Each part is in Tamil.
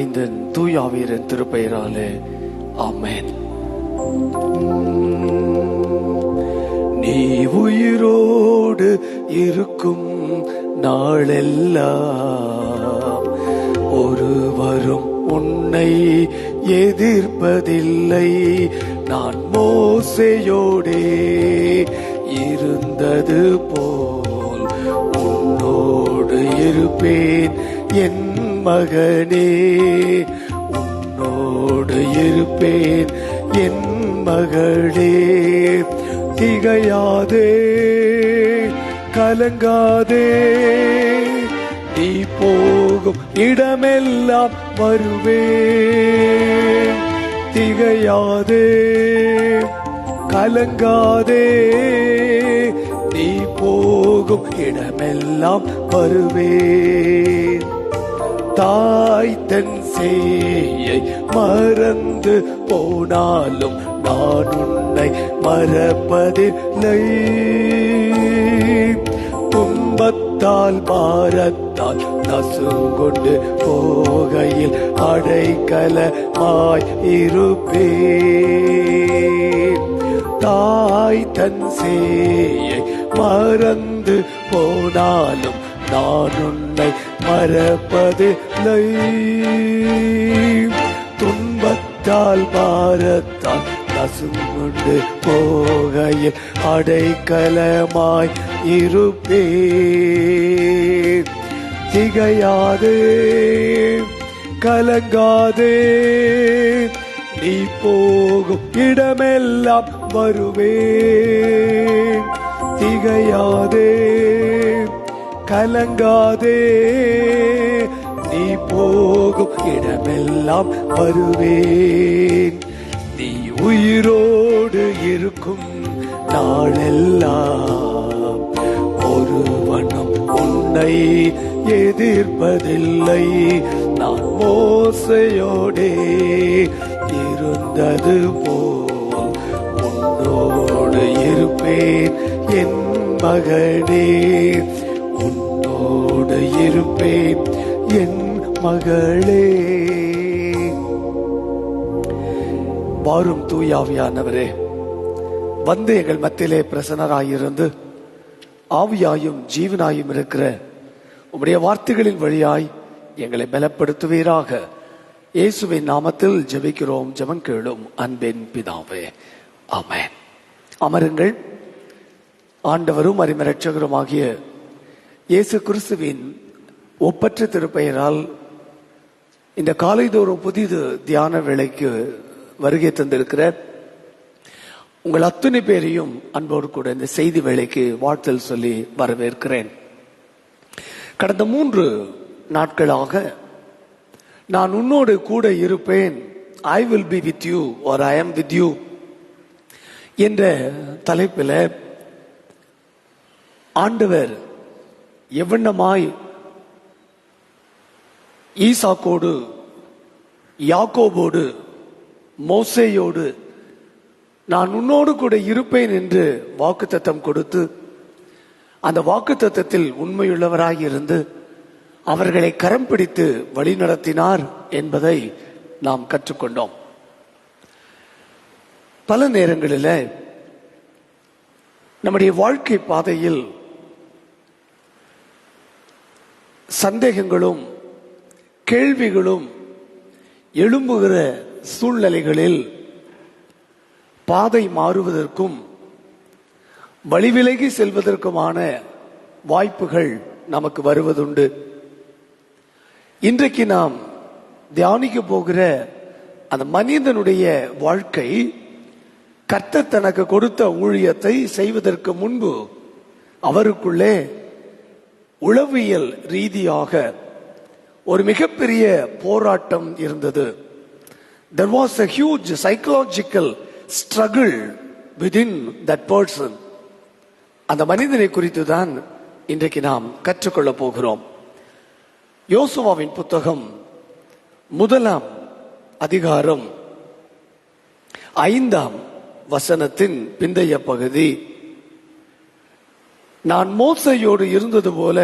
மைந்தன் தூயாவீரன் திருப்பெயராலே. ஆமென். நீ உயிரோடு இருக்கும் நாளெல்லாம் ஒருவரும் உன்னை எதிர்ப்பதில்லை. நான் மோசையோடே இருந்தது போல் இருப்பேன். என் மகனே உன்னோடு இருப்பேன். என் மகளே திகையாதே கலங்காதே. நீ போகும் இடமெல்லாம் வருவேன். திகையாதே கலங்காதே. நீ போகும் இடமெல்லாம் வருவேன். தாய் தன் சேயை மறந்து போனாலும் நான் உன்னை மறப்பதில்லை. துன்பத்தால் பாரத்தால் நசுங்கொண்டு போகையில் அடைக்கலமாய் இருப்பேன். தாய் தன் சேயை மறந்து போனாலும் நான் உன்னை மறப்பதில்லை. துன்பத்தால் பாரத்தால் நசுங்குண்டு போகையில் அடைக்கலமாய் இருப்பேன். திகையாதே கலங்காதே நீ போகும் இடமெல்லாம் வருவேன். திகையாதே கலங்காதே நீ போகும் இடமெல்லாம் வருவேன். நீ உயிரோடு இருக்கும் நாளெல்லாம் ஒருவனும் உன்னை எதிர்ப்பதில்லை. நான் மோசையோடே இருந்தது போ உன்னோடு இருப்பேன் என் மகனே. உன்னோடு இருப்பேன் என் மகளே. வாரும் தூயாவியானவரே வந்து எங்கள் மத்தியிலே பிரசன்னராயிருந்து ஆவியாயும் ஜீவனாயும் இருக்கிற உம்முடைய வார்த்தைகளின் வழியாய் எங்களை பலப்படுத்துவீராக. இயேசுவின் நாமத்தில் ஜெபிக்கிறோம் ஜெபம் கேளும் அன்பின் பிதாவே. ஆமென். அமருங்கள். ஆண்டவரும் அரிமரட்சகருமாகிய இயேசு கிறிஸ்துவின் ஒப்பற்ற திருப்பெயரால் இந்த காலைதோறும் புதிது தியான வேலைக்கு வருகை தந்திருக்கிற உங்கள் அத்தனை பேரையும் அன்போடு கூட இந்த செய்தி வேலைக்கு வாழ்த்தல் சொல்லி வரவேற்கிறேன். கடந்த மூன்று நாட்களாக நான் உன்னோடு கூட இருப்பேன். I will be with you or I am with you என்ற தலைப்பில் ஆண்டவர் எவ்வண்ணமாய் ஈசாக்கோடு யாக்கோபோடு மோசேயோடு நான் உன்னோடு கூட இருப்பேன் என்று வாக்குத்தத்தம் கொடுத்து அந்த வாக்குத்தத்தத்தில் உண்மையுள்ளவராய் இருந்து அவர்களை கரம் பிடித்து வழிநடத்தினார் என்பதை நாம் கற்றுக்கொண்டோம். பல நேரங்களில் நம்முடைய வாழ்க்கை பாதையில் சந்தேகங்களும் கேள்விகளும் எழும்புகிற சூழ்நிலைகளில் பாதை மாறுவதற்கும் வழிவிலகி செல்வதற்குமான வாய்ப்புகள் நமக்கு வருவதுண்டு. இன்றைக்கு நாம் தியானிக்க போகிற அந்த மனிதனுடைய வாழ்க்கை கர்த்தர் தனக்கு கொடுத்த ஊழியத்தை செய்வதற்கு முன்பு அவருக்குள்ளே உளவியல் ரீதியாக ஒரு மிகப்பெரிய போராட்டம் இருந்தது. There was a huge psychological struggle within that person அந்த மனிதனை குறித்து தான் இன்றைக்கு நாம் கற்றுக்கொள்ளப் போகிறோம். யோசுவாவின் புத்தகம் முதலாம் அதிகாரம் ஐந்தாம் வசனத்தின் பிந்தைய பகுதி. நான் மோசையோடு இருந்தது போல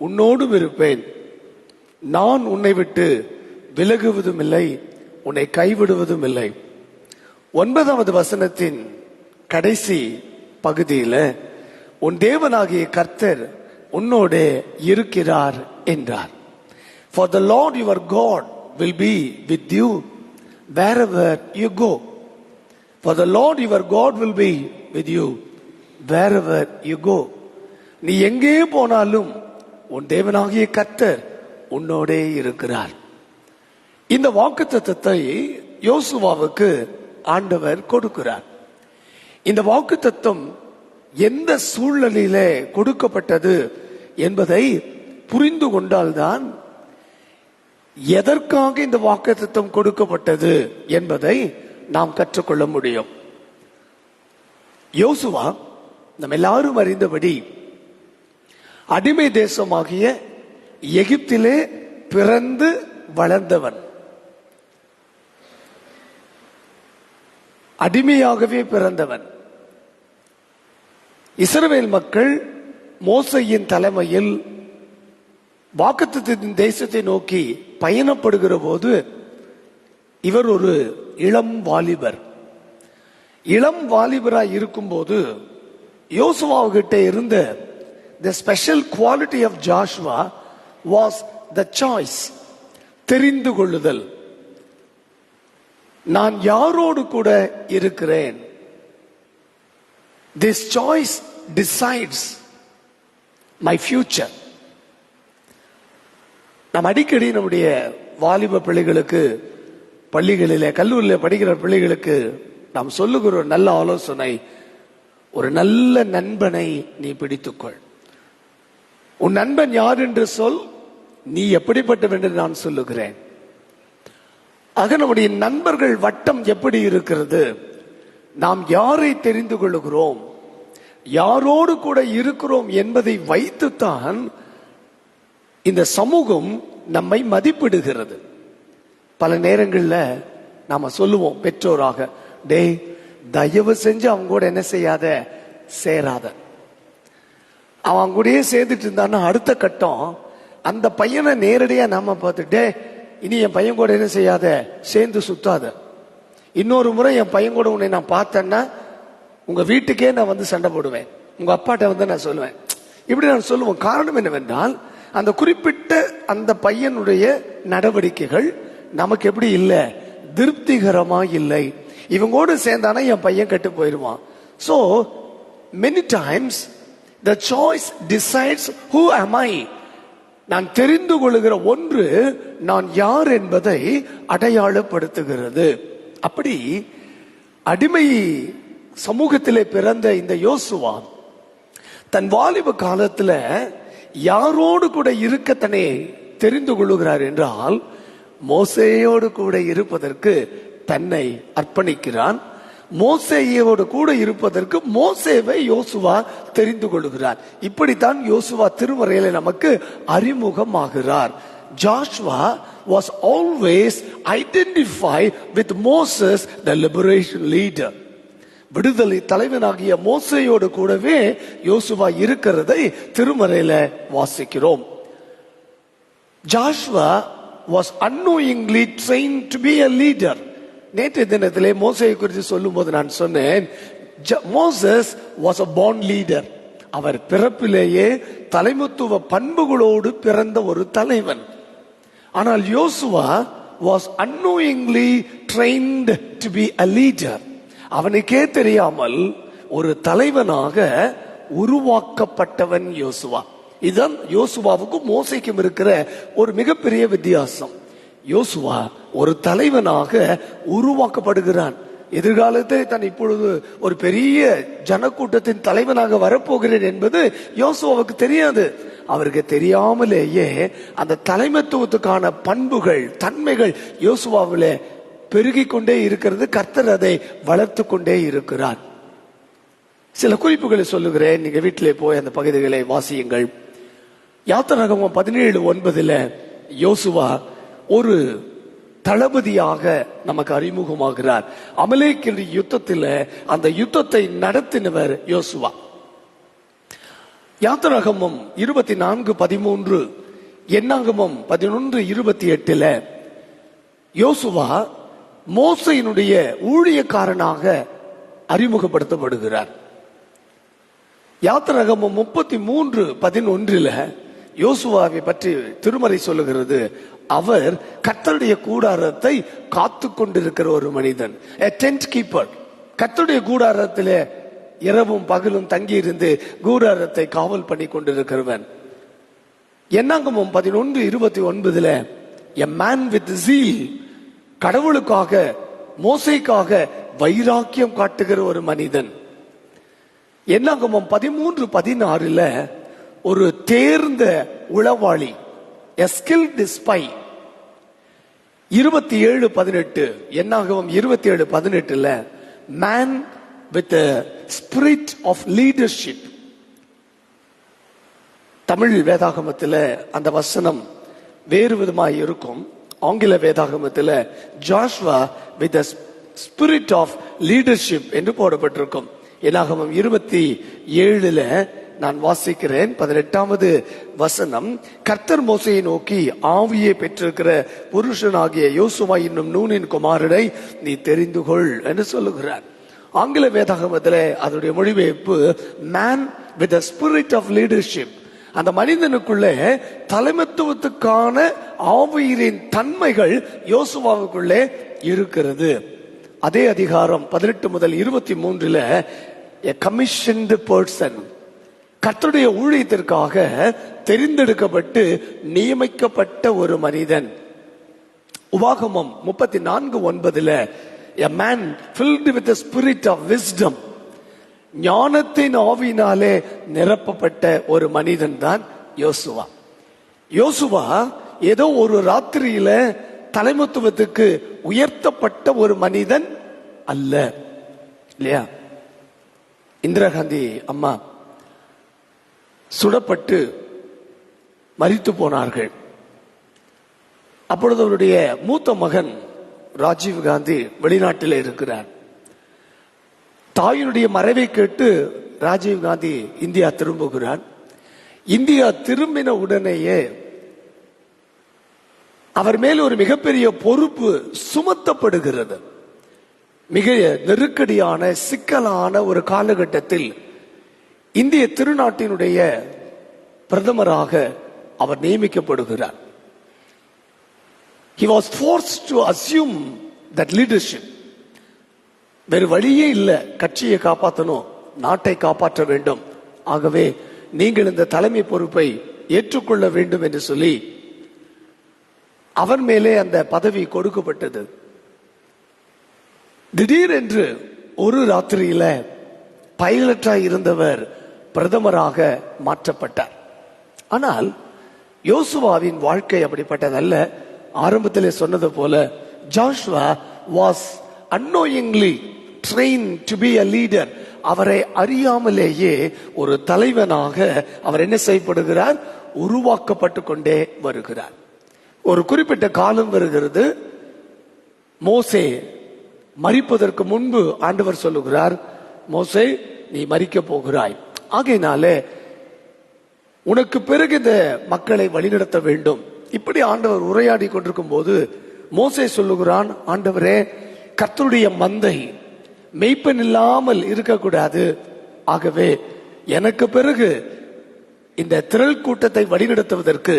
உன்னோடும் இருப்பேன். நான் உன்னை விட்டு விலகுவதும் இல்லை உன்னை கைவிடுவதும் இல்லை ஒன்பதாவது வசனத்தின் கடைசி பகுதியில உன் தேவனாகிய கர்த்தர் உன்னோடே இருக்கிறார் என்றார். For the Lord your God will be with you wherever you go for the Lord your God will be with you wherever you go நீ எங்கே போனாலும் உன் தேவனாகிய கத்தர் உன்னோடே இருக்கிறார். இந்த வாக்குத்தத்தத்தை யோசுவாவுக்கு ஆண்டவர் கொடுக்கிறார். இந்த வாக்குத்தத்தம் எந்த சூழ்நிலையிலே கொடுக்கப்பட்டது என்பதை புரிந்து கொண்டால்தான் எதற்காக இந்த வாக்குத்தத்தம் கொடுக்கப்பட்டது என்பதை நாம் கற்றுக்கொள்ள முடியும். யோசுவா நம்ம எல்லாரும் அறிந்தபடி அடிமை தேசமாகிய எகிப்திலே பிறந்து வளர்ந்தவன். அடிமையாகவே பிறந்தவன். இஸ்ரவேல் மக்கள் மோசையின் தலைமையில் வாக்குத்தின் தேசத்தை நோக்கி பயணப்படுகிற போது இவர் ஒரு இளம் வாலிபர். இளம் வாலிபராய் இருக்கும்போது யோசுவாவுகிட்ட இருந்த the special quality of Joshua was the choice தெரிந்து கொள்ளுதல். நான் யாரோடு கூட இருக்கிறேன்? This choice decides my future நம் அடிக்கடி நம்முடைய வாலிப பிள்ளைகளுக்கு பள்ளிகளிலே கல்லூரியில் படிக்கிற பிள்ளைகளுக்கு நாம் சொல்லுகிற ஒரு நல்ல ஆலோசனை ஒரு நல்ல நண்பனை நீ பிடித்துக்கொள். உன் நண்பன் யார் என்று சொல் நீ எப்படிப்பட்டவன் என்று நான் சொல்லுகிறேன். ஆக நம்முடைய நண்பர்கள் வட்டம் எப்படி இருக்கிறது? நாம் யாரை தெரிந்து கொள்ளுகிறோம்? யாரோடு கூட இருக்கிறோம் என்பதை வைத்துத்தான் இந்த சமூகம் நம்மை மதிப்பிடுகிறது. பல நேரங்களில் நாம சொல்லுவோம் பெற்றோராக. டேய் தயவு செஞ்சு அவங்க கூட என்ன செய்யாத? சேராத. அவன் கூடயே சேர்ந்துட்டு இருந்தான்னா அடுத்த கட்டம் அந்த பையனை நேரடியா நாம பார்த்துட்டே இனி என் பையன் கூட என்ன செய்யாத? சேர்ந்து சுத்தாத. இன்னொரு முறை என் பையன் கூட உன்னை நான் பார்த்தேன்னா உங்க வீட்டுக்கே நான் வந்து சண்டை போடுவேன். உங்க அப்பாட்ட வந்து நான் சொல்லுவேன். இப்படி நான் சொல்லுவேன் காரணம் என்னவென்றால் அந்த குறிப்பிட்ட அந்த பையனுடைய நடவடிக்கைகள் நமக்கு எப்படி இல்லை? திருப்திகரமா இல்லை. இவங்கோடு சேர்ந்தானா என் பையன் கெட்டு போயிடுவான். So many times the choice decides who am I நான் தெரிந்து கொள்ளுகிற ஒன்று நான் யார் என்பதை அடையாளப்படுத்துகிறது. அப்படி அடிமை சமூகத்திலே பிறந்த இந்த யோசுவா தன் வாலிப காலத்துல யாரோடு கூட இருக்க தன்னை தெரிந்து கொள்ளுகிறார் என்றால் மோசேயோடு கூட இருப்பதற்கு தன்னை அர்ப்பணிக்கிறான். மோசேயோடு கூட இருப்பதற்கு மோசேவை யோசுவா தெரிந்து கொள்கிறார். இப்படித்தான் யோசுவா திருமறையில நமக்கு அறிமுகமாகிறார். Joshua was always identify with Moses the liberation leader விடுதலை தலைவனாகிய மோசையோடு கூடவே யோசுவா இருக்கிறதை திருமறையில வாசிக்கிறோம். Joshua was unknowingly train to be a leader நேற்று தினத்திலே மோசையை குறித்து சொல்லும்போது நான் சொன்னேன் மோசஸ் வாஸ் அ பாண்ட் லீடர் அவர் பிறப்பிலேயே தலைமத்துவ பண்புகளோடு பிறந்த ஒரு தலைவன். ஆனால் யோசுவா was unknowingly trained to be a leader அவனுக்கே தெரியாமல் ஒரு தலைவனாக உருவாக்கப்பட்டவன் யோசுவா. இதுதான் யோசுவாவுக்கும் மோசைக்கும் இருக்கிற ஒரு மிகப்பெரிய வித்தியாசம். யோசுவா ஒரு தலைவனாக உருவாக்கப்படுகிறான். எதிர்காலத்தை தான் இப்பொழுது ஒரு பெரிய ஜனக்கூட்டத்தின் தலைவனாக வரப்போகிறேன் என்பது யோசுவாவுக்கு தெரியாது. அவருக்கு தெரியாமலேயே அந்த தலைமைத்துவத்துக்கான பண்புகள் தன்மைகள் யோசுவாவிலே பெருகிக் கொண்டே இருக்கிறது. கர்த்தர் அதை வளர்த்து கொண்டே இருக்கிறார். சில குறிப்புகளை சொல்லுகிறேன். நீங்க வீட்டிலே போய் அந்த பகுதிகளை வாசியுங்கள். யாத்திராகமம் பதினேழு ஒன்பதுல யோசுவா ஒரு தளபதியாக நமக்கு அறிமுகமாகிறார். அமலேக்கின்ற யுத்தத்தில் அந்த யுத்தத்தை நடத்தினவர் யோசுவா. யாத்திராகமம் இருபத்தி நான்கு பதிமூன்று எண்ணாகமம் பதினொன்று இருபத்தி எட்டுல யோசுவா மோசையினுடைய ஊழியக்காரனாக அறிமுகப்படுத்தப்படுகிறார். யாத்திரகமம் முப்பத்தி மூன்று பதினொன்றில் யோசுவாவை பற்றி திருமறை சொல்லுகிறது அவர் கத்தருடைய கூடாரத்தை காத்து கொண்டிருக்கிற ஒரு மனிதன் டென்ட் கீப்பர் கத்தருடைய கூடாரத்திலே இரவும் பகலும் தங்கியிருந்து கூடாரத்தை காவல் பண்ணி கொண்டிருக்கிறவன். என்னாங்கமும் பதினொன்று இருபத்தி ஒன்பதுல எ மேன் வித் ஜீல் கடவுளுக்காக மோசைக்காக வைராக்கியம் காட்டுகிற ஒரு மனிதன். என்னாகமம் பதிமூன்று பதினாறுல ஒரு தேர்ந்த உளவாளி எஸ்கில் டிஸ்பை இருபத்தி ஏழு பதினெட்டு என்னாகவும் இருபத்தி ஏழு பதினெட்டுல man with spirit of leadership Tamil வேதாகமத்தில் அந்த வசனம் வேறு விதமாக இருக்கும். ஆங்கில வேதாகமத்தில் Joshua with spirit of leadership என்று போடப்பட்டிருக்கும். என்னாகமம் இருபத்தி ஏழுல நான் வாசிக்கிறேன். பதினெட்டாவது வசனம். கர்த்தர் மோசையை நோக்கி ஆவியை பெற்றிருக்கிற புருஷனாகிய யோசுவா என்னும் நூனின் குமாரனை நீ தெரிந்து கொள் என்று சொல்லுகிறார். ஆங்கில வேதாகமத்தில் அதனுடைய மொழிபெயர்ப்பு man with spirit of leadership அந்த மனிதனுக்குள்ளே தலைமத்துவத்துக்கான ஆவியரின் தன்மைகள் யோசுவாவுக்குள்ளே இருக்கிறது. அதே அதிகாரம் பதினெட்டு முதல் இருபத்தி மூன்றுல கமிஷன்டு பர்சன் கத்தருடைய ஊழியத்திற்காக தெரிந்தெடுக்கப்பட்டு நியமிக்கப்பட்ட ஒரு மனிதன். உபாகமம் முப்பத்தி நான்கு ஒன்பதுல a man filled with spirit of wisdom ஞானத்தின் ஆவினாலே நிரப்பப்பட்ட ஒரு மனிதன் தான் யோசுவா. யோசுவா ஏதோ ஒரு ராத்திரியில தலைமத்துவத்துக்கு உயர்த்தப்பட்ட ஒரு மனிதன் அல்ல. இல்லையா? இந்திரா காந்தி அம்மா சுடப்பட்டு மறித்து போனார்கள். அப்பொழுது அவருடைய மூத்த மகன் ராஜீவ் காந்தி வெளிநாட்டில் இருக்கிறார். தாயினுடைய மறைவை கேட்டு ராஜீவ் காந்தி இந்தியா திரும்புகிறார். இந்தியா திரும்பின உடனேயே அவர் மேல் ஒரு மிகப்பெரிய பொறுப்பு சுமத்தப்படுகிறது. மிக நெருக்கடியான சிக்கலான ஒரு காலகட்டத்தில் இந்திய திருநாட்டினுடைய பிரதமராக அவர் நியமிக்கப்படுகிறார். He was force to assume that leadership வேறு வழியே இல்லை. கட்சியை காப்பாற்றணும் நாட்டை காப்பாற்ற வேண்டும். ஆகவே நீங்கள் இந்த தலைமை பொறுப்பை ஏற்றுக்கொள்ள வேண்டும் என்று சொல்லி அவர் மேலே அந்த பதவி கொடுக்கப்பட்டது. திடீரென்று ஒரு ராத்திரியில பைலட்டாக இருந்தவர் பிரதமராக மாற்றப்பட்டார். ஆனால் யோசுவாவின் வாழ்க்கை அப்படிப்பட்டதல்ல. ஆரம்பத்திலே சொன்னது போல Joshua was unknowingly train to be a leader அவரை அறியாமலேயே ஒரு தலைவனாக அவர் என்ன செய்யப்படுகிறார்? உருவாக்கப்பட்டு கொண்டே வருகிறார். ஒரு குறிப்பிட்ட காலம் வருகிறது. மோசே மறிப்பதற்கு முன்பு ஆண்டவர் சொல்லுகிறார் மோசே நீ மறிக்க போகிறாய். ஆகையினாலே உனக்கு பிறகு இந்த மக்களை வழிநடத்த வேண்டும். இப்படி ஆண்டவர் உரையாடி கொண்டிருக்கும் போது மோசே சொல்லுகிறான் ஆண்டவரே கர்த்தருடைய மந்தை மெய்ப்பன் இல்லாமல் இருக்கக்கூடாது. ஆகவே எனக்கு பிறகு இந்த திரள் கூட்டத்தை வழிநடத்துவதற்கு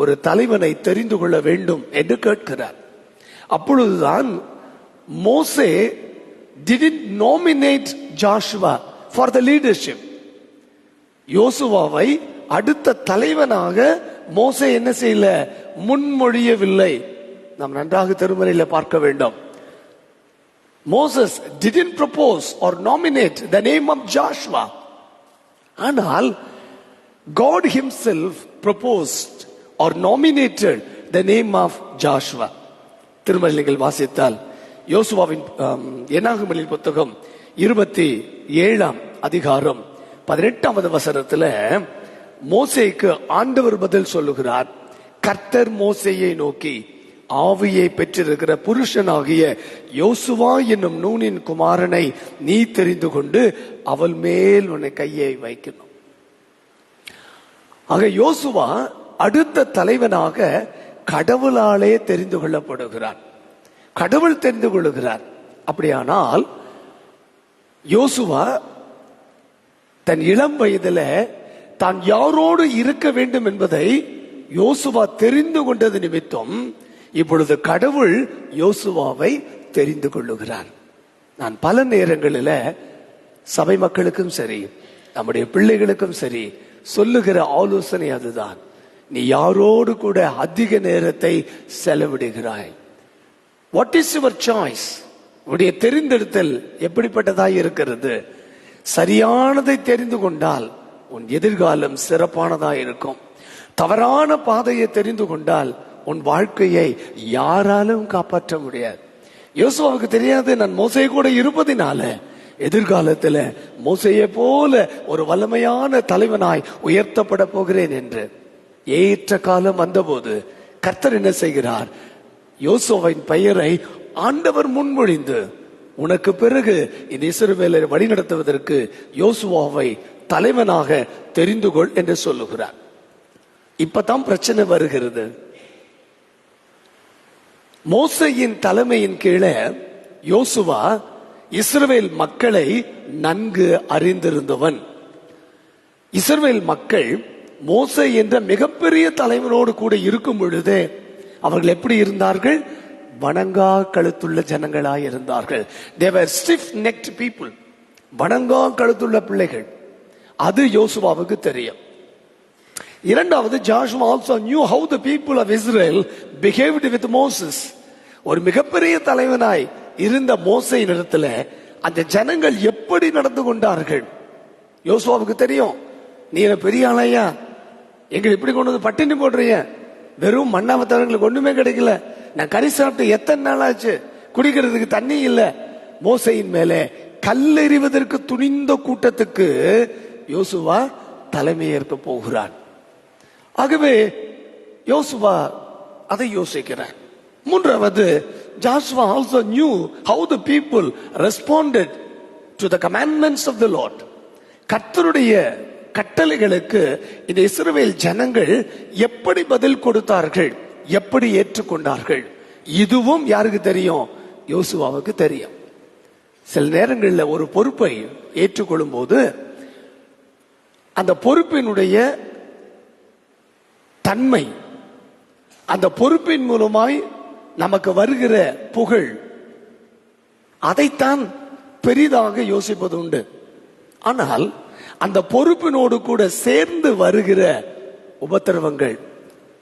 ஒரு தலைவனை தெரிந்து கொள்ள வேண்டும் என்று கேட்கிறார். அப்பொழுதுதான் மோசே didn't nominate Joshua for the leadership யோசுவாவை அடுத்த தலைவனாக மோசை என்ன செய்யல? முன்மொழியவில்லை. நாம் நன்றாக திருமறையில பார்க்க வேண்டும். Moses didn't propose or nominate the name of Joshua ஆனால் God himself proposed or nominated the name of Joshua திருமறை நீங்கள் வாசித்தால் யோசுவாவின் என்னாகுமலின் புத்தகம்? இருபத்தி ஏழாம் அதிகாரம். பதினெட்டாவது வசனத்துல மோசைக்கு ஆண்டவர் பதில் சொல்லுகிறார். கர்த்தர் மோசையை நோக்கி ஆவியை பெற்றிருக்கிற புருஷனாகிய யோசுவா என்னும் நூனின் குமாரனை நீ தெரிந்து கொண்டு அவள் மேல் உன்னை கையை வைக்கணும். ஆக யோசுவா அடுத்த தலைவனாக கடவுளாலே தெரிந்து கொள்ளப்படுகிறார். கடவுள் தெரிந்து கொள்ளுகிறார். அப்படியானால் யோசுவா தன் இளம் வயதுல தான் யாரோடு இருக்க வேண்டும் என்பதை யோசுவா தெரிந்து கொண்டது நிமித்தம் இப்பொழுது கடவுள் யோசுவாவை தெரிந்து கொள்ளுகிறார். நான் பல நேரங்களில் சபை மக்களுக்கும் சரி நம்முடைய பிள்ளைகளுக்கும் சரி சொல்லுகிற ஆலோசனை அதுதான். நீ யாரோடு கூட அதிக நேரத்தை செலவிடுகிறாய்? வாட் இஸ் யுவர் சாய்ஸ் உடைய தெரிந்தெடுத்தல் எப்படிப்பட்டதாய் இருக்கிறது? சரியானதை தெரிந்து கொண்டால் உன் எதிர்காலம் சிறப்பானதா இருக்கும். தவறான பாதையை தெரிந்து கொண்டால் உன் வாழ்க்கையை யாராலும் காப்பாற்ற முடியாது. யோசுவாவுக்கு தெரியாது நான் மோசை கூட இருப்பதினால எதிர்காலத்துல மோசையை போல ஒரு வல்லமையான தலைவனாய் உயர்த்தப்பட போகிறேன் என்று ஏற்ற காலம் வந்தபோது கர்த்தர் என்ன செய்கிறார்? யோசுவின் பெயரை ஆண்டவர் முன்மொழிந்து உனக்கு பிறகு இந்த இஸ்ரவேலை வழிநடத்துவதற்கு யோசுவாவை தலைவனாக தெரிந்து கொள் என்று சொல்லுகிறார். இப்பதான் பிரச்சனை வருகிறது. மோசையின் தலைமையின் கீழே யோசுவா இஸ்ரவேல் மக்களை நன்கு அறிந்திருந்தவன். இஸ்ரவேல் மக்கள் மோசை என்ற மிகப்பெரிய தலைவனோடு கூட இருக்கும் பொழுது அவர்கள் எப்படி இருந்தார்கள்? வணங்கா கழுத்துள்ள ஜனங்களாய் இருந்தார்கள். தேவர் ஸ்டிஃப் நெக்ட் பீப்புள் வணங்கா கழுத்துள்ள பிள்ளைகள். அது யோசுவாவுக்கு தெரியும். இரண்டாவது Joshua also knew how the people of Israel behaved with Moses ஒரு மிகப்பெரிய தலைவனாய் இருந்த மோசை இடத்துல அந்த ஜனங்கள் எப்படி நடந்து கொண்டார்கள்? யோசுவாவுக்கு தெரியும். நீ என்ன பெரிய ஆளையா? எங்களை இப்படி கொண்டு வந்து பட்டினி போடுறீங்க? வெறும் மண்ணாமத்தவர்களுக்கு ஒண்ணுமே கிடைக்கல. நான் கறி சாப்பிட்டு எத்தனை நாள் ஆச்சு குடிக்கிறதுக்கு தண்ணி இல்ல. மோசையின் மேலே கல்லெறிவதற்கு துணிந்த கூட்டத்துக்கு யோசுவா தலைமையேற்க போகிறான். ஆகவே யோசுவா அதை யோசிக்கிறார். மூன்றாவது Joshua also knew how the people responded to the commandments of the Lord கர்த்தருடைய கட்டளைகளுக்கு இந்த இஸ்ரவேல் ஜனங்கள் எப்படி பதில் கொடுத்தார்கள்? எப்படி ஏற்றுக்கொண்டார்கள்? இதுவும் யாருக்கு தெரியும்? யோசுவாவுக்கு தெரியும். சில நேரங்களில் ஒரு பொறுப்பை ஏற்றுக்கொள்ளும் போது அந்த பொறுப்பினுடைய தன்மை அந்த பொறுப்பின் மூலமாய் நமக்கு வருகிற புகழ் அதைத்தான் பெரிதாக யோசிப்பது உண்டு. ஆனால் அந்த பொறுப்பினோடு கூட சேர்ந்து வருகிற உபத்திரவங்கள்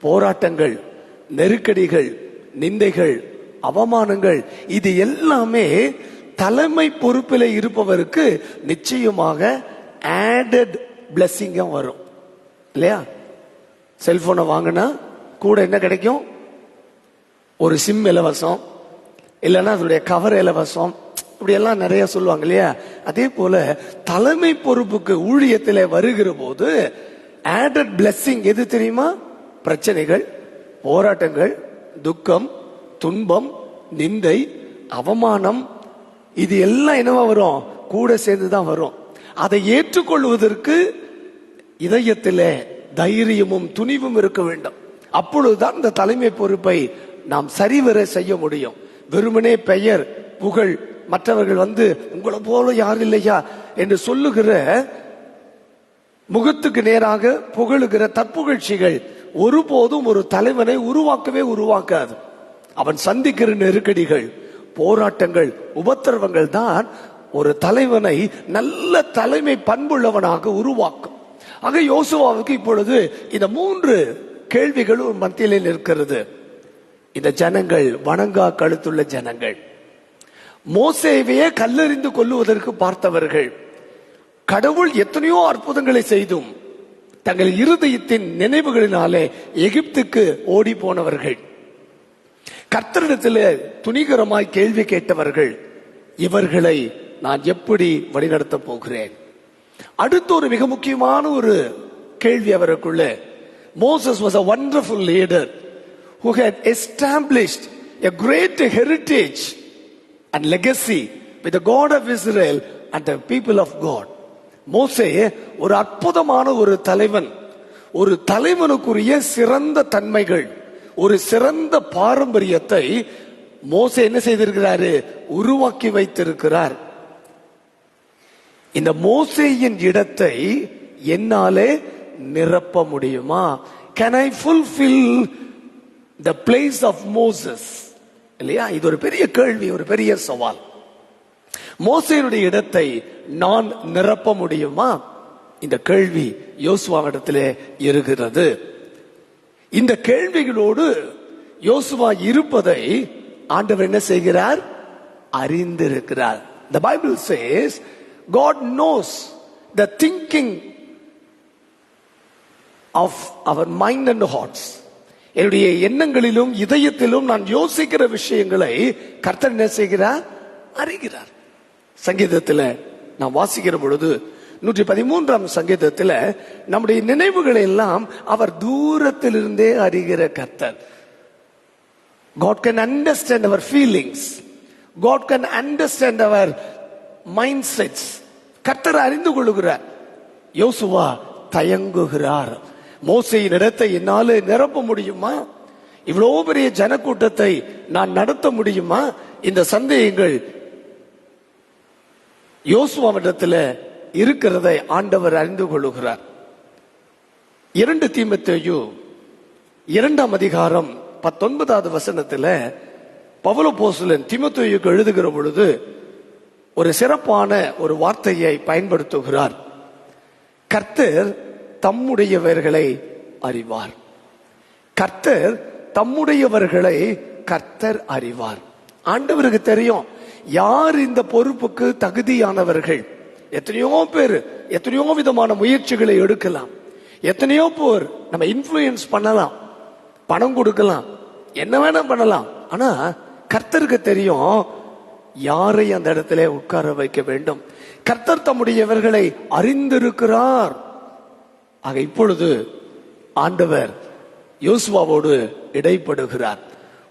போராட்டங்கள் நெருக்கடிகள் நிந்தைகள் அவமானங்கள் இது எல்லாமே தலைமை பொறுப்பில் இருப்பவருக்கு நிச்சயமாக ஆடட் பிளஸ்ஸிங்க வரும். இல்லையா? செல்போனை வாங்கினா கூட என்ன கிடைக்கும்? ஒரு சிம் இலவசம். இல்லைன்னா அதனுடைய கவர் இலவசம். இப்படி எல்லாம் நிறைய சொல்லுவாங்க இல்லையா? அதே போல தலைமை பொறுப்புக்கு ஊழியத்தில் வருகிற போது ஆடட் பிளெஸ்ஸிங் எது தெரியுமா? பிரச்சனைகள். போராட்டங்கள் துக்கம் துன்பம் நிந்தை அவமானம் இது எல்லாம் என்னவா வரும்? கூட சேர்ந்து தான் வரும். அதை ஏற்றுக்கொள்வதற்கு இதயத்தில் தைரியமும் துணிவும் இருக்க வேண்டும். அப்பொழுதுதான் இந்த தலைமை பொறுப்பை நாம் சரிவர செய்ய முடியும். வெறுமனே பெயர் புகழ் மற்றவர்கள் வந்து உங்களை போல யார் இல்லையா? என்று சொல்லுகிற முகத்துக்கு நேராக புகழுகிற தற்புகழ்ச்சிகள் ஒருபோதும் ஒரு தலைவனை உருவாக்கவே உருவாக்காது. அவன் சந்திக்கிற நெருக்கடிகள் போராட்டங்கள் உபத்திரவங்கள் தான் ஒரு தலைவனை நல்ல தலைமை பண்புள்ளவனாக உருவாக்கும். ஆக யோசுவாவுக்கு இப்பொழுது இந்த மூன்று கேள்விகளும் மத்தியில் நிற்கிறது. இந்த ஜனங்கள் வணங்கா கழுத்துள்ள ஜனங்கள். மோசேவையே கல்லெறிந்து கொள்ளுவதற்கு பார்த்தவர்கள். கடவுள் எத்தனையோ அற்புதங்களை செய்தும் தங்கள் இருதயத்தின் நினைவுகளினாலே எகிப்துக்கு ஓடி போனவர்கள். கர்த்தரிடத்தில் துணிகரமாய் கேள்வி கேட்டவர்கள். இவர்களை நான் எப்படி வழிநடத்தப் போகிறேன்? அடுத்து ஒரு மிக முக்கியமான ஒரு கேள்வி அவருக்குள்ள. Moses was a wonderful leader who had established a great heritage and legacy with the God of Israel and the people of God. மோசே ஒரு அற்புதமான ஒரு தலைவன். ஒரு தலைவனுக்குரிய சிறந்த தன்மைகள் ஒரு சிறந்த பாரம்பரியத்தை மோசே என்ன செய்திருக்கிறாரு? உருவாக்கி வைத்திருக்கிறார். இந்த மோசேயின் இடத்தை என்னாலே நிரப்ப முடியுமா? Can I fulfil the place of Moses இல்லையா? இது ஒரு பெரிய கேள்வி ஒரு பெரிய சவால். மோசையினுடைய இடத்தை நான் நிரப்ப முடியுமா? இந்த கேள்வி யோசுவாவிடத்திலே இருக்கிறது. இந்த கேள்விகளோடு யோசுவா இருப்பதை ஆண்டவர் என்ன செய்கிறார்? அறிந்திருக்கிறார். The Bible says God knows the thinking of our mind and hearts என்னுடைய எண்ணங்களிலும் இதயத்திலும் நான் யோசிக்கிற விஷயங்களை கர்த்தர் என்ன செய்கிறார்? அறிகிறார். சங்கீதத்தில் நான் வாசிக்கிற பொழுது நூற்றி பதிமூன்றாம் சங்கீதத்தில் நம்முடைய நினைவுகளை எல்லாம் அவர் தூரத்திலிருந்தே அறிகிற கர்த்தர். God can understand our feelings God can understand our mindsets கர்த்தர் அறிந்து கொள்ளுகிறார். யோசுவா தயங்குகிறார். மோசையின் இடத்தை என்னால் நிரப்ப முடியுமா? இவ்வளோ பெரிய ஜனக்கூட்டத்தை நான் நடத்த முடியுமா? இந்த சந்தேகங்கள் யோசுவாவிடத்தில் இருக்கிறதை ஆண்டவர் அறிந்து கொள்ளுகிறார். இரண்டு தீமத்தேயு இரண்டாம் அதிகாரம் பத்தொன்பதாவது வசனத்தில் பவல போசுலன் திமுத்தையுக்கு எழுதுகிற பொழுது ஒரு சிறப்பான ஒரு வார்த்தையை பயன்படுத்துகிறார். கர்த்தர் தம்முடையவர்களை அறிவார். கர்த்தர் தம்முடையவர்களை கர்த்தர் அறிவார். ஆண்டவருக்கு தெரியும் யார் இந்த பொறுப்புக்கு தகுதியானவர்கள்? எத்தனையோ பேர் எத்தனையோ விதமான முயற்சிகளை எடுக்கலாம். எத்தனையோ பேர் நம்ம இன்ஃப்ளூயன்ஸ் பண்ணலாம். பணம் கொடுக்கலாம். என்ன வேணா பண்ணலாம். ஆனா கர்த்தருக்கு தெரியும் யாரை அந்த இடத்துல உட்கார வைக்க வேண்டும். கர்த்தர் தம்முடையவர்களை அறிந்திருக்கிறார். ஆக இப்பொழுது ஆண்டவர் யோசுவாவோடு இடைப்படுகிறார்.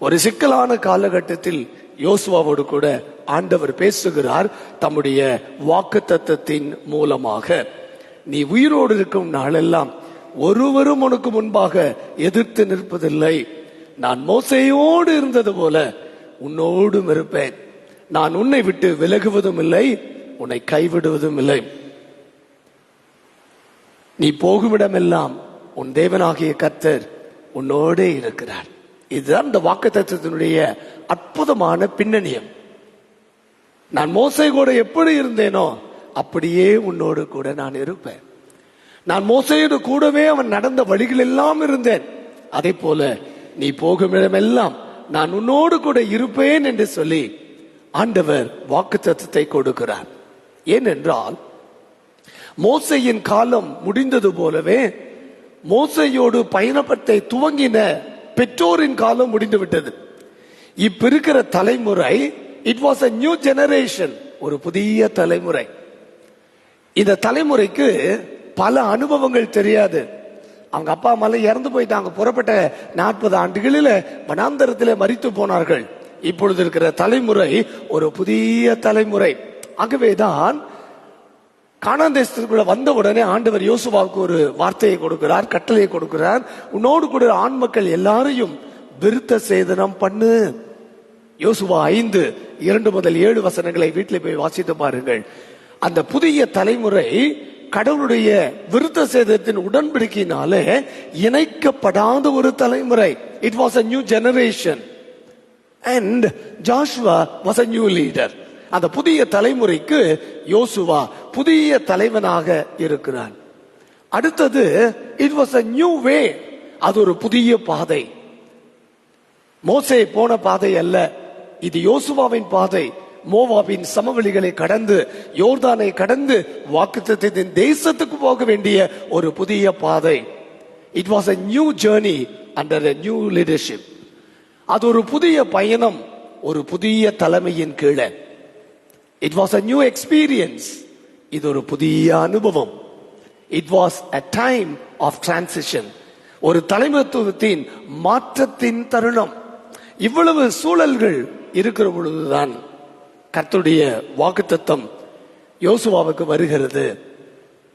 ஒரு சிக்கலான காலகட்டத்தில் யோசுவாவோடு கூட ஆண்டவர் பேசுகிறார் தம்முடைய வாக்கு தத்தத்தின் மூலமாக. நீ உயிரோடு இருக்கும் நாளெல்லாம் ஒருவரும் உனக்கு முன்பாக எதிர்த்து நிற்பதில்லை. நான் மோசையோடு இருந்தது போல உன்னோடும் இருப்பேன். நான் உன்னை விட்டு விலகுவதும் இல்லை உன்னை கைவிடுவதும் இல்லை. நீ போகுமிடமெல்லாம் உன் தேவனாகிய கர்த்தர் உன்னோடே இருக்கிறார். இதுதான் இந்த வாக்கு தத்துவத்தினுடைய அற்புதமான பின்னணியம். நான் மோசை கூட எப்படி இருந்தேனோ அப்படியே உன்னோடு கூட நான் இருப்பேன். நான் மோசையோடு கூடவே அவன் நடந்த வழிகள் எல்லாம் இருந்தேன். அதே போல நீ போகும் இடமெல்லாம் நான் உன்னோடு கூட இருப்பேன் என்று சொல்லி ஆண்டவர் வாக்கு தத்துவத்தை கொடுக்கிறார். ஏனென்றால் மோசையின் காலம் முடிந்தது போலவே மோசையோடு பயணப்பட்ட துவங்கின பெற்றோரின் காலம் முடிந்துவிட்டது. இப்ப இருக்கிற தலைமுறை it was a new generation ஒரு புதிய தலைமுறை. இந்த தலைமுறைக்கு பல அனுபவங்கள் தெரியாது. அவங்க அப்பா அம்மாலாம் இறந்து போயிட்டாங்க. புறப்பட்ட நாற்பது ஆண்டுகளில் வனாந்தரத்தில் மறித்து போனார்கள். இப்பொழுது இருக்கிற தலைமுறை ஒரு புதிய தலைமுறை. ஆகவேதான் கானான் தேசத்துக்குள்ள வந்த உடனே ஆண்டவர் யோசுவாவுக்கு ஒரு வார்த்தையை கொடுக்கிறார் கட்டளையை கொடுக்கிறார். உன்னோடு கூட ஆண் மக்கள் எல்லாரையும் விருத்த சேதனம் பண்ணு. யோசுவா ஐந்து இரண்டு முதல் ஏழு வசனங்களை வீட்டில் போய் வாசித்து பாருங்கள். அந்த புதிய தலைமுறை கடவுளுடைய விருத்த சேதத்தின் உடன்படிக்கையினாலே இணைக்கப்படாத ஒரு தலைமுறை. It was a new generation and Joshua was a new leader அந்த புதிய தலைமுறைக்கு யோசுவா புதிய தலைவனாக இருக்கிறான். அடுத்தது it was a new way அது ஒரு புதிய பாதை. மோசே போன பாதை அல்ல. இது யோசுவாவின் பாதை. மோவாவின் சமவெளிகளை கடந்து யோர்தானை கடந்து வாக்குத்தத்தின் தேசத்துக்கு போக வேண்டிய ஒரு புதிய பாதை. It was a new journey under a new leadership அது ஒரு புதிய பயணம் ஒரு புதிய தலைமையின் கீழே. It was a new experience இது ஒரு புதிய அனுபவம். It was a time of transition ஒரு தலைமைத்துவத்தின் மாற்றத்தின் தருணம். இவ்வளவு சூழல்கள் இருக்கிற பொழுதுதான் கர்த்துடைய வாக்குத்தத்தம் யோசுவாவுக்கு வருகிறது.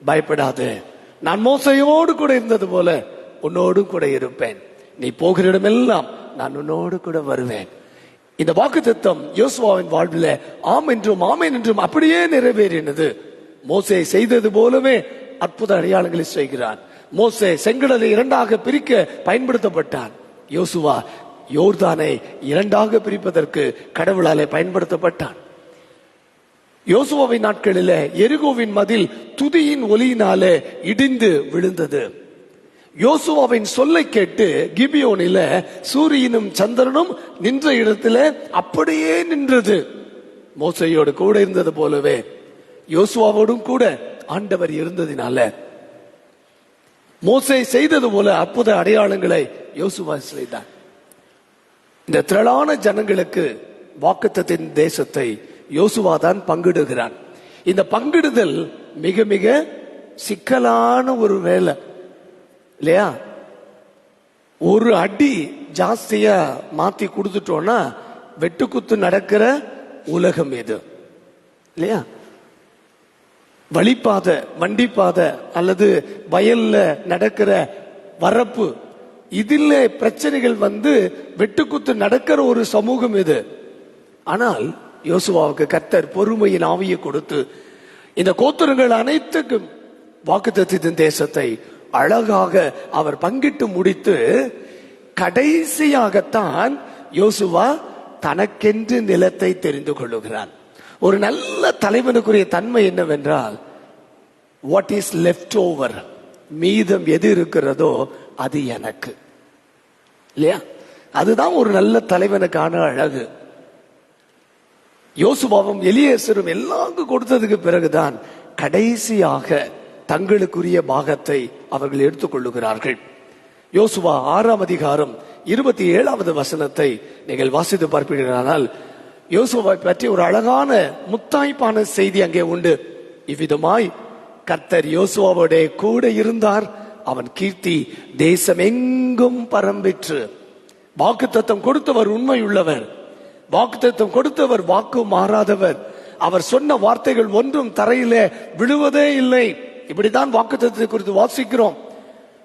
பயப்படாது. நான் மோசையோடு கூட இருந்தது போல உன்னோடு கூட இருப்பேன். நீ போகிற இடமெல்லாம் நான் உன்னோடு கூட வருவேன். இந்த வாக்குத்தத்தம் யோசுவாவின் வாழ்வில் ஆம் என்றும் ஆமேன் என்றும் அப்படியே நிறைவேறினது. மோசே செய்தது போலவே அற்புத அடையாளங்களை செய்கிறான். மோசே செங்கடலை இரண்டாக பிரிக்க பயன்படுத்தப்பட்டான். யோசுவா யோர்தானை இரண்டாக பிரிப்பதற்கு கடவுளாலே பயன்படுத்தப்பட்டான். யோசுவாவின் நாட்களில் எருகோவின் மதில் துதியின் ஒலியினாலே இடிந்து விழுந்தது. யோசுவாவின் சொல்லை கேட்டு கிபியோனில சூரியனும் சந்திரனும் நின்ற இடத்துல அப்படியே நின்றது. மோசையோடு கூட இருந்தது போலவே யோசுவாவோடும் கூட ஆண்டவர் இருந்ததினால. மோசை செய்தது போல அற்புத அடையாளங்களை யோசுவா செய்தார் இந்த திரளான ஜனங்களுக்கு வாக்குத்தத்தின் தேசத்தை யோசுவா தான் பங்கிடுகிறான். இந்த பங்கிடுதல் மிக மிக சிக்கலான ஒரு வேலை. இல்லையா? ஒரு அடி ஜாஸ்தியா மாத்தி கொடுத்துட்டோம்னா வெட்டுக்குத்து நடக்கிற உலகம் எது இல்லையா? வழிப்பாதை வண்டிப்பாதை அல்லது வயல்ல நடக்கிற வரப்பு இதில் பிரச்சனைகள் வந்து வெட்டுக்குத்து நடக்கிற ஒரு சமூகம் இது. ஆனால் யோசுவாவுக்கு கத்தர் பொறுமையின் ஆவியை கொடுத்து இந்த கோத்திரங்கள் அனைத்துக்கும் வாக்குத்தத்தின் தேசத்தை அழகாக அவர் பங்கிட்டு முடித்து கடைசியாகத்தான் யோசுவா தனக்கென்று நிலத்தை தெரிந்து கொள்ளுகிறான். ஒரு நல்ல தலைவனுக்குரிய தன்மை என்னவென்றால் வாட் இஸ் லெஃப்ட் ஓவர் மீதம் எது இருக்கிறதோ அது எனக்கு. இல்லையா? அதுதான் ஒரு நல்ல தலைவனுக்கான அழகு. யோசுபாவும் எலியேசரும் எல்லாருக்கும் கொடுத்ததுக்கு பிறகுதான் கடைசியாக தங்களுக்குரிய பாகத்தை அவர்கள் எடுத்துக்கொள்ளுகிறார்கள் யோசுவா ஆறாம் அதிகாரம் இருபத்தி ஏழாவது வசனத்தை நீங்கள் வாசித்து பார்ப்பீர்களானால் யோசுவாவை பற்றி ஒரு அழகான முத்தாய்ப்பான செய்தி அங்கே உண்டு. இவ்விதமாய் கர்த்தர் யோசுவாவோட கூட இருந்தார் அவன் கீர்த்தி தேசம் எங்கும் பரம்பிற்று. வாக்குத்தத்தம் கொடுத்தவர் உண்மையுள்ளவர். வாக்குத்தத்தம் கொடுத்தவர் வாக்கு மாறாதவர். அவர் சொன்ன வார்த்தைகள் ஒன்றும் தரையில விழுவதே இல்லை. இப்படித்தான் வாக்குத்தத்தை குறித்து வாசிக்கிறோம்.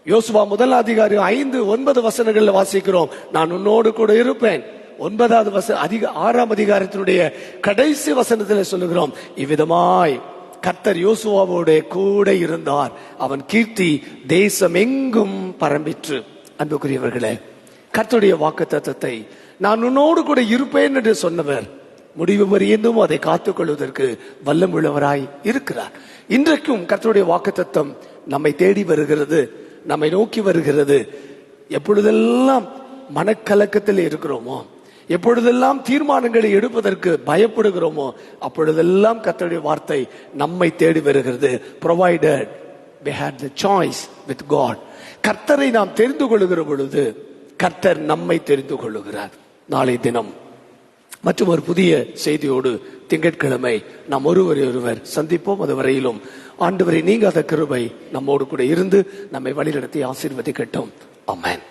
யோசுவா முதல் அதிகாரி ஐந்து ஒன்பது வசனங்கள்ல வாசிக்கிறோம். நான் உன்னோடு கூட இருப்பேன். ஒன்பதாவது வச அதிக ஆறாம் அதிகாரத்தினுடைய கடைசி வசனத்தில் சொல்லுகிறோம். இவ்விதமாய் கர்த்தர் யோசுவாவோட கூட இருந்தார். அவன் கீர்த்தி தேசம் எங்கும் பரம்பிற்று. அன்புக்குரியவர்களே கர்த்தருடைய வாக்கு தத்துவத்தை நான் உன்னோடு கூட இருப்பேன் என்று சொன்னவர் முடிவு வரையந்தும் அதை காத்துக் கொள்வதற்கு வல்லம் உள்ளவராய் இருக்கிறார். இன்றைக்கும் கர்த்தருடைய வாக்கு தத்துவம் நம்மை தேடி வருகிறது நம்மை நோக்கி வருகிறது. எப்பொழுதெல்லாம் மனக்கலக்கத்தில் இருக்கிறோமோ எப்பொழுதெல்லாம் தீர்மானங்களை எடுப்பதற்கு பயப்படுகிறோமோ அப்பொழுதெல்லாம் கத்தருடைய வார்த்தை நம்மை தேடி வருகிறது. Provided we had the choice with God கர்த்தரை நாம் தெரிந்து கொள்ளுகிற பொழுது கர்த்தர் நம்மை தெரிந்து கொள்ளுகிறார். நாளை தினம் மற்றும் ஒரு புதிய செய்தியோடு திங்கட்கிழமை நாம் ஒருவரை ஒருவர் சந்திப்போம். அது வரையிலும் ஆண்டவரை நீங்காத கிருபை நம்மோடு கூட இருந்து நம்மை வழிநடத்தி ஆசீர்வதிக்கட்டும். அமேன்